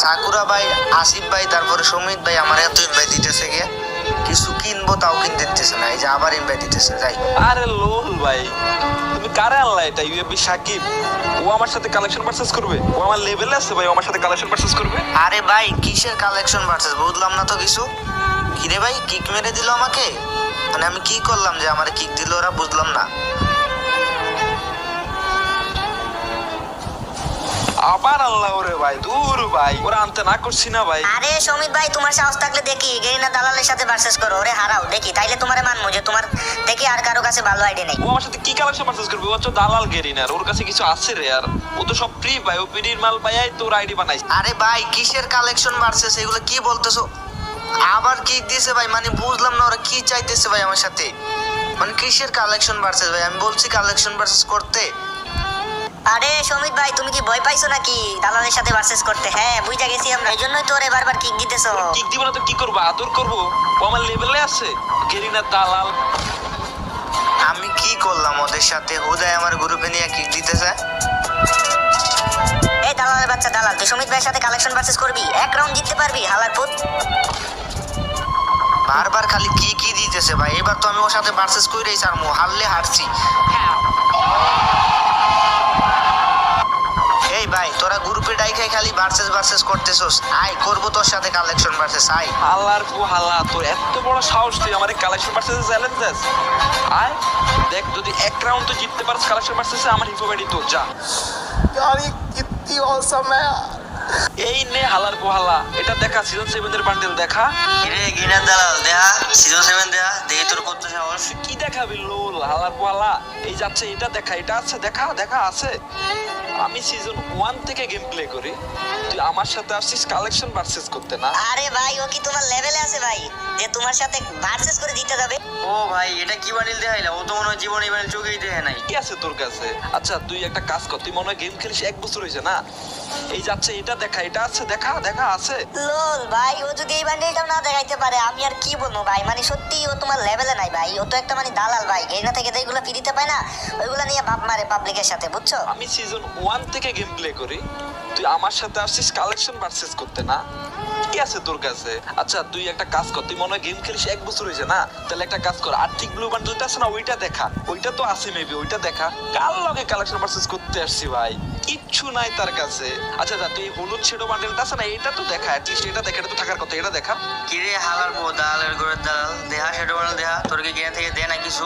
Sakura ভাই আসিফ ভাই তারপরে সমিত ভাই আমার এত ইনভাইট দিতেছে গিয়ে কিছু কিনবো তাও কিনতে দিতেছে না এই যে আবার ইনভাইট দিতেছে যাই। আরে লোল ভাই তুমি কারে আনলা এটা? ইউএফবি সাকিব। ও আমার সাথে কালেকশন পারচেস করবে? ও আমার লেভেলে আছে ভাই ও আমার সাথে কালেকশন পারচেস করবে? আরে ভাই কিসের কালেকশন ভার্সেস বুঝলাম না তো কিছু। কিরে ভাই কিক মেরে দিল আমাকে? মানে আমি কি করলাম যে আমার কিক দিল ওরা বুঝলাম না। আবার আল্লাহ ওরে ভাই দূর ভাই ওরা আনতে না করছি না ভাই। আরে সমিত ভাই তোমার সাহস থাকলে দেখি গেরিনা দালালের সাথে ভার্সেস করো ওরে হারাও দেখি তাইলে তোমারে মানবো যে তোমার দেখি আর কারও কাছে ভালো আইডিয়া নেই। ও আমার সাথে কি কালেকশন পারচেস করবে? ও হচ্ছে দালাল গেরিনার ওর কাছে কিছু আছে রে আর ও তো সব ফ্রি ভাই ও পিডির মাল পাইয়াই তোর আইডি বানাইছে। আরে ভাই কিসের কালেকশন ভার্সেস এগুলো কি বলতেছো? আবার কি দিয়েছে ভাই? মানে বুঝলাম না ওরা কি চাইতেছে ভাই আমার সাথে। মানে কিসের কালেকশন ভার্সেস ভাই? আমি বলছি কালেকশন ভার্সেস করতে। আরে সমিত ভাই তুমি কি ভয় পাইছো নাকি? দালালের সাথে ভার্সেস করতে? হ্যাঁ বুঝা গেছি আমরা। এই জন্যই তো ওরে বারবার কিক দিতেছো। কিক দিব না তো কি করব? আদর করব? ও আমার লেভেলে আছে? গেরিনার দালাল। আমি কি করলাম ওদের সাথে? হুদায় আমার গ্রুপে নিয়ে কিক দিতেছে? এই দালালের বাচ্চা দালাল তুই সমিত ভাইয়ের সাথে কালেকশন ভার্সেস করবি? এক রাউন্ড জিততে পারবি হালার পুত। বারবার খালি কি কি দিতেছে ভাই? এবার তো আমি ওর সাথে ভার্সেস কইরেই ছাড়মু হারলে হারছি। এই ভাই তোরা গ্রুপে ডাই খাই খালি ভার্সেস ভার্সেস করতেছস। আই করব তোর সাথে কালেকশন ভার্সেস আই আল্লাহর কু হালা তোর এত বড় সাহস তুই আমারে কালেকশন ভার্সেস চ্যালেঞ্জ দিস? আই দেখ যদি এক রাউন্ড তো জিততে পারিস কালেকশন ভার্সেস আমার হিপো ব্যাডি তোর যা। আরে কিত্তি অসম এই নে হালার কো হালা এটা দেখা সিজন 7 এর বান্ডেল দেখা। রে গিনা দালাল দেখা? সিজন 7 দেখা। তোর কত সাহস কি দেখাবি? লোল হালার পু এই যাচ্ছে এটা দেখা এটা আছে দেখা দেখা আছে। আমি সিজন ওয়ান থেকে গেম প্লে করি। তুই আমার সাথে আসছিস কালেকশন পার্সেস করতে না? আরে ভাই ও কি তোমার লেভেলে আছে ভাই? যে তোমার সাথে ভার্সেস করে দিতে যাবে? ও ভাই এটা কি বানিল দেখাইলা? ও তো মনে হয় জীবনে বানিল চোখেই দেখে নাই। কি আছে তোর কাছে? আচ্ছা তুই একটা কাজ কর তুই মনে হয় গেম খেলিস এক বছর হয়েছে না? এই যাচ্ছে এটা দেখা এটা আছে দেখা দেখা আছে। লোল ভাই ও যদি এই বান্ডেলটাও না দেখাইতে পারে আমি আর কি বলব ভাই? মানে সত্যি ও তোমার লেভেলে নাই ভাই। ও তো একটা মানে দালাল ভাই। গেরিনা থেকে যেগুলো ফ্রিতে পায় না। ওইগুলো নিয়ে বাপ মারে পাবলিকের সাথে, বুঝছ? আমি সিজন ওয়ান থেকে গেম প্লে করি। তুই আমার সাথে আসছিস কালেকশন পারচেস করতে না? কি আছে তোর কাছে? আচ্ছা তুই একটা কাজ কর। তুই মনে হয় গেম খেলিস, এক বছর হয়েছে না? তাহলে একটা কাজ কর। আর্থিক ব্লু বান্ডেলটা আছে না, ওইটা দেখা। ওইটা তো আছে মেবি ওইটা দেখা। কার লগে কালেকশন পারচেস করতে আসছি ভাই? কিচ্ছু নাই তার কাছে। আচ্ছা যা তুই হলুদ ছেড়ো বান্ডেলটা আছে না এটা তো দেখা অ্যাটলিস্ট এটা দেখা এটা তো থাকার কথা এটা দেখা। কিরে হালার বউ দালালের ঘরের দালাল? দেহা সেটা বানাল দেহা তোর কি গেম থেকে দে না কিছু?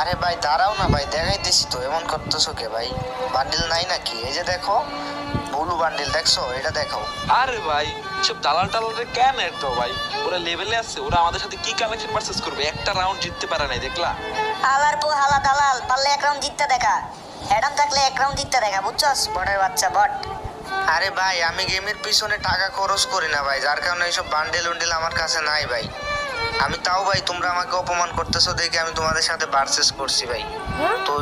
আরে ভাই দাঁড়াও না ভাই দেখাইতেছি তো এমন করতেছো কে ভাই? বান্ডিল নাই নাকি? এই যে দেখো ব্লু বান্ডিল দেখছ? এটা দেখাও। আরে ভাই সব দালাল টালালের কেন এত ভাই। ওরা লেভেলে আছে ওরা আমাদের সাথে কি কালেকশন পারচেস করবে? একটা রাউন্ড জিততে পারে নাই দেখলা? হালার পো হালা দালাল পারলে এক রাউন্ড জিততে দেখা। অ্যাডাম থাকলে এক রাউন্ড জিততে দেখা বুঝছস? বটের বাচ্চা বট। আরে ভাই আমি গেমের পিছনে টাকা খরচ করি না ভাই যার কারণে এইসব বান্ডেল উন্ডেল আমার কাছে নাই ভাই। আমি তাও ভাই তোমরা আমাকে অপমান করতেছো দেখে আমি তোমাদের সাথে পারচেস করছি ভাই। তো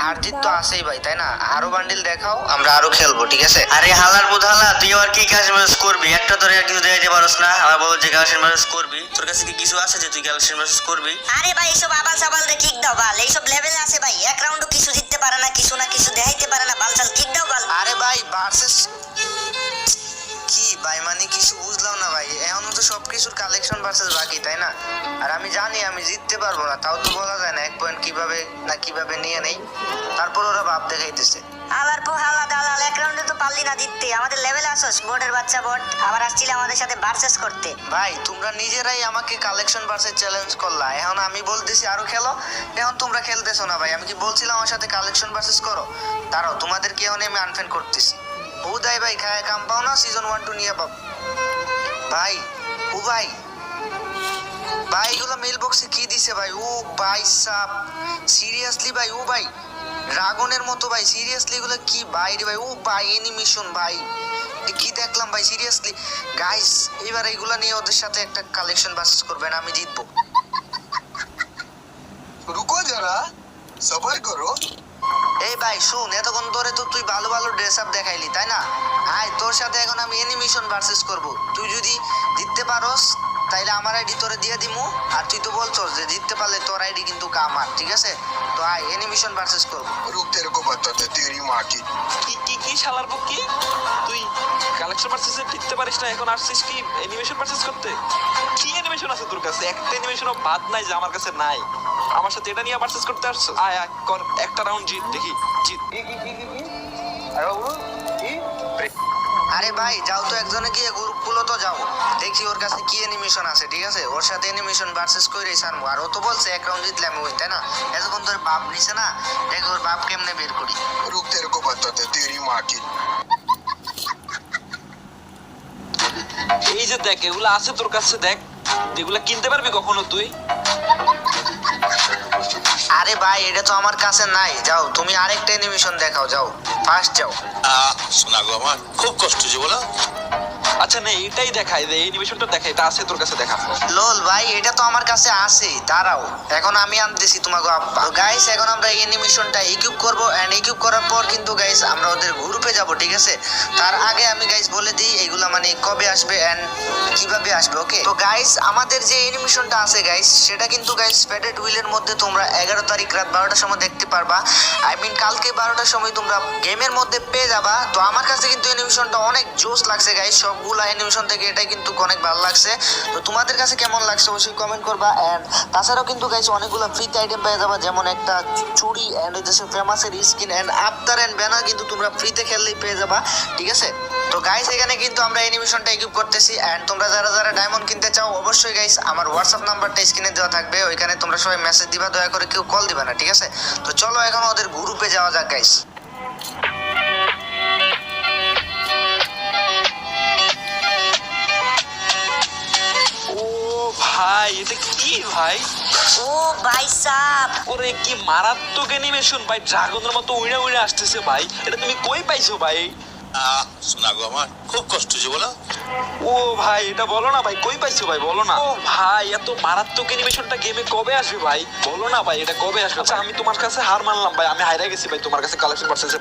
হার জিত তো আছেই ভাই তাই না? আরও বান্ডেল দেখাও আমরা আরও খেলব ঠিক আছে? আরে হালার বুধালা তুই আবার কি কাজ ম্যানেজ করবি? একটা তোর আর কিছু দেখাইতে পারস না। আমার বল যে কাজ ম্যানেজ করবি। তোর কাছে কি কিছু আছে যে তুই কালেকশন ম্যানেজ করবি? আরে ভাই এইসব আবাল সাবাল রে কিক দাও বাল এইসব লেভেলে আছে ভাই এক রাউন্ডও কিছুর কালেকশন ভার্সেস বাকি তাই না? আর আমি জানি আমি জিততে পারব না তাও তো বলা যায় না এক পয়েন্ট কীভাবে না কীভাবে নিয়ে নেই। তারপর ওরা ভাব দেখাইতেছে। হালার পো হালা দালাল এক রাউন্ডে তো পারলি না জিততে। আমাদের লেভেল আসোস বোর্ডের বাচ্চা বট। আবার আসছিলে আমাদের সাথে ভার্সেস করতে। ভাই তোমরা নিজেরাই আমাকে কালেকশন ভার্সেস চ্যালেঞ্জ করলা। এখন আমি বলতেছি আরও খেলো? এখন তোমরা খেলতেছো না ভাই। আমি কি বলছিলাম আমার সাথে কালেকশন ভার্সেস করো? দাঁড়াও তোমাদের কি এখন আমি আনফেন করতেছি? উদয় ভাই খায় কাম পাও না সিজন ওয়ান টু নিয়ে পাব ভাই ও ভাই ভাই, এগুলো মেল বক্সে কি দিছে ভাই? ও ভাই সাপ সিরিয়াসলি ভাই, ও ভাই ড্রাগনের মতো ভাই সিরিয়াসলি এগুলো কি বাইরে ভাই? ও ভাই এনিমেশন ভাই কি দেখলাম ভাই সিরিয়াসলি গাইস এবার এইগুলো নিয়ে ওদের সাথে একটা কালেকশন বাস করবেন, আমি জিতবো। রুকো যারা সবার করো। এই ভাই শুন এতক্ষণ ধরে তো তুই ভালো ভালো ড্রেস আপ দেখাইলি তাই না? আয় তোর সাথে এখন আমি অ্যানিমেশন ভার্সেস করব। তুই যদি জিততে পারোস তাইলে আমার আইডি তোরে দিয়ে দিমু। আর তুই তো বলছস যে জিততে পারলে তোর আইডি কিন্তু কাম আর ঠিক আছে? তো আয় অ্যানিমেশন ভার্সেস করব। রুক তেরে কো বাতা তেরি কি কি কি শালার পক্ষে তুই কালেকশন পারচেসে ফিরতে পারিস না এখন আসছিস কি অ্যানিমেশন পারচেস করতে? কি অ্যানিমেশন আছে তোর কাছে? একটা অ্যানিমেশনও বাদ নাই যে আমার কাছে নাই। আমার সাথে এটা নিয়ে পারচেস করতে আসছো? আয় আয় কর একটা রাউন্ড জিত দেখি জিত। আরে ভাই যাও তো একজনে গিয়ে গ্রুপগুলো তো যাও। দেখি ওর কাছে কি অ্যানিমেশন আছে ঠিক আছে? ওর সাথে অ্যানিমেশন ভার্সেস করে ছাড়বো। আর ও তো বলছে এক রাউন্ড জিতলে আমি তাই না? এতক্ষণ ধরে বাপ নিছে না দেখ ওর বাপ কেমনে বের করি। রুখতে রকম তুই মাটি। এই যে দেখ এগুলো আছে তোর কাছে দেখ। এগুলো কিনতে পারবি কখনো তুই? আরে ভাই এটা তো আমার কাছে নাই। যাও তুমি আরেকটা অ্যানিমেশন দেখাও যাও। ফার্স্ট যাও। আহ শোনা গো আমার। খুব কষ্ট হচ্ছে বলো। আচ্ছা না, এটাই দেখাই দে অ্যানিমেশনটা দেখা এটা আছে তোর কাছে দেখা। লোল ভাই, এটা তো আমার কাছে আছে, দাঁড়াও, এখন আমি আনতেছি তোমাকে আব্বা। গাইস এখন আমরা এই অ্যানিমেশনটা ইকুইপ করব এন্ড ইকুইপ করার পর কিন্তু গাইস আমরা ওদের গ্রুপে যাব, ঠিক আছে? তার আগে আমি গাইস বলে দিই, এগুলা মানে কবে আসবে এন্ড কীভাবে আসবে ওকে তো গাইস আমাদের যে অ্যানিমেশনটা আছে গাইস সেটা কিন্তু গাইস ফেডেড হুইলের মধ্যে তোমরা এগারো তারিখ রাত বারোটার সময় দেখতে পারবা। আই মিন কালকে বারোটার সময় তোমরা গেমের মধ্যে পেয়ে যাবা। তো আমার কাছে কিন্তু অ্যানিমেশনটা অনেক জোস লাগছে গাইস সবগুলা অ্যানিমেশন থেকে এটাই কিন্তু অনেক ভালো লাগছে। তো তোমাদের কাছে কেমন লাগছে অবশ্যই কমেন্ট করবা। অ্যান্ড তাছাড়াও কিন্তু গাইস অনেকগুলো ফ্রিতে আইটেম পেয়ে যাবা, যেমন একটা চুড়ি এন্ড হচ্ছে ফেমাসের skin and after and banner কিন্তু তোমরা ফ্রিতে খেললেই পেয়ে যাবা, ঠিক আছে? তো গাইস এখানে কিন্তু আমরা অ্যানিমেশনটা ইকুইপ করতেছি। অ্যান্ড তোমরা যারা যারা ডায়মন্ড কিনতে চাও, অবশ্যই গাইস আমার হোয়াটসঅ্যাপ নাম্বারটা স্ক্রিনে দেওয়া থাকবে। ওইখানে তোমরা সবাই মেসেজ দিবা, দয়া করে কেউ কল দিবা না, ঠিক আছে? তো চলো এখন ওদের গ্রুপে যাওয়া যাক গাইস ভাই? ও ভাই সাব। ওরে কি মারাত্মক অ্যানিমেশন ভাই। ড্রাগনের মতো উইড়া উইড়া আসতেছে ভাই। এটা তুমি কই পাইছো ভাই? আহ শোনা গো আমার খুব কষ্ট যে বলো। ও ভাই এটা বলো না ভাই। কই পাইছো ভাই? বলো না। ও ভাই এত মারাত্মক অ্যানিমেশনটা গেমে কবে আসবে ভাই? বলো না ভাই এটা কবে আসবে আচ্ছা আমি তোমার কাছে হার মানলাম ভাই। আমি হাইরা গেছি ভাই। তোমার কাছে কালেকশন ভাই তুমি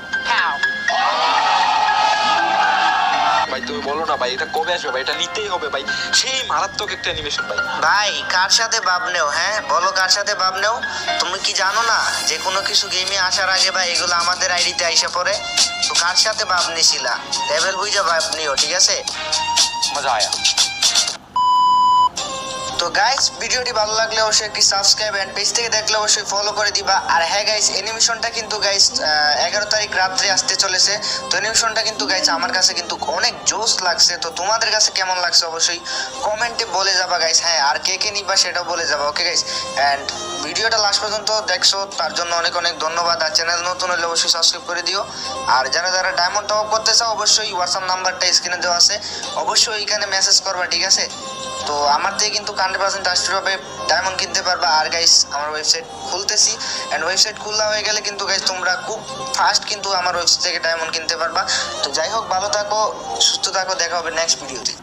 বলো না ভাই এটা কবে আসবে ভাই? এটা নিতেই হবে ভাই। সেই মারাত্মক একটা অ্যানিমেশন ভাই। ভাই কার সাথে ভাব নেও হ্যাঁ? বলো কার সাথে ভাব নেও। তুমি কি জানো না যে কোনো কিছু গেমে আসার আগে ভাই এগুলো আমাদের আইডিতে আইসা পড়ে। তো কার সাথে বাপ নিছিলা? লেভেল বুঝা ভাব নিও ঠিক আছে? মজা আয়া। তো গাইস ভিডিওটি ভালো লাগলে অবশ্যই একটি সাবস্ক্রাইব এন্ড পেজ থেকে দেখলে অবশ্যই ফলো করে দিবা। আর হ্যাঁ গাইস অ্যানিমেশনটা কিন্তু গাইস এগারো তারিখ রাত্রে আসতে চলেছে। তো অ্যানিমেশনটা কিন্তু গাইস আমার কাছে কিন্তু অনেক জোস লাগছে। তো তোমাদের কাছে কেমন লাগছে অবশ্যই কমেন্টে বলে যাবা গাইস হ্যাঁ আর কে কে নিবা সেটাও বলে যাবা ওকে গাইস অ্যান্ড ভিডিওটা লাস্ট পর্যন্ত দেখছ, তার জন্য অনেক অনেক ধন্যবাদ। আর চ্যানেল নতুন হলে অবশ্যই সাবস্ক্রাইব করে দিও। আর যারা যারা ডায়মন্ড টপ করতে চাও, অবশ্যই হোয়াটসঅ্যাপ নাম্বারটা স্ক্রিনে দেওয়া আছে। অবশ্যই এখানে মেসেজ করবা, ঠিক আছে? তো আমার থেকে কিন্তু হান্ড্রেড পার্সেন্ট ট্রাস্টেডভাবে ডায়মন্ড কিনতে পারবা। আর গাইস আমার ওয়েবসাইট খুলতেছি। অ্যান্ড ওয়েবসাইট খোলা হয়ে গেলে কিন্তু গাইস তোমরা খুব ফাস্ট কিন্তু আমার ওয়েবসাইট থেকে ডায়মন্ড কিনতে পারবা। তো যাই হোক, ভালো থাকো, সুস্থ থাকো, দেখা হবে নেক্সট ভিডিওতে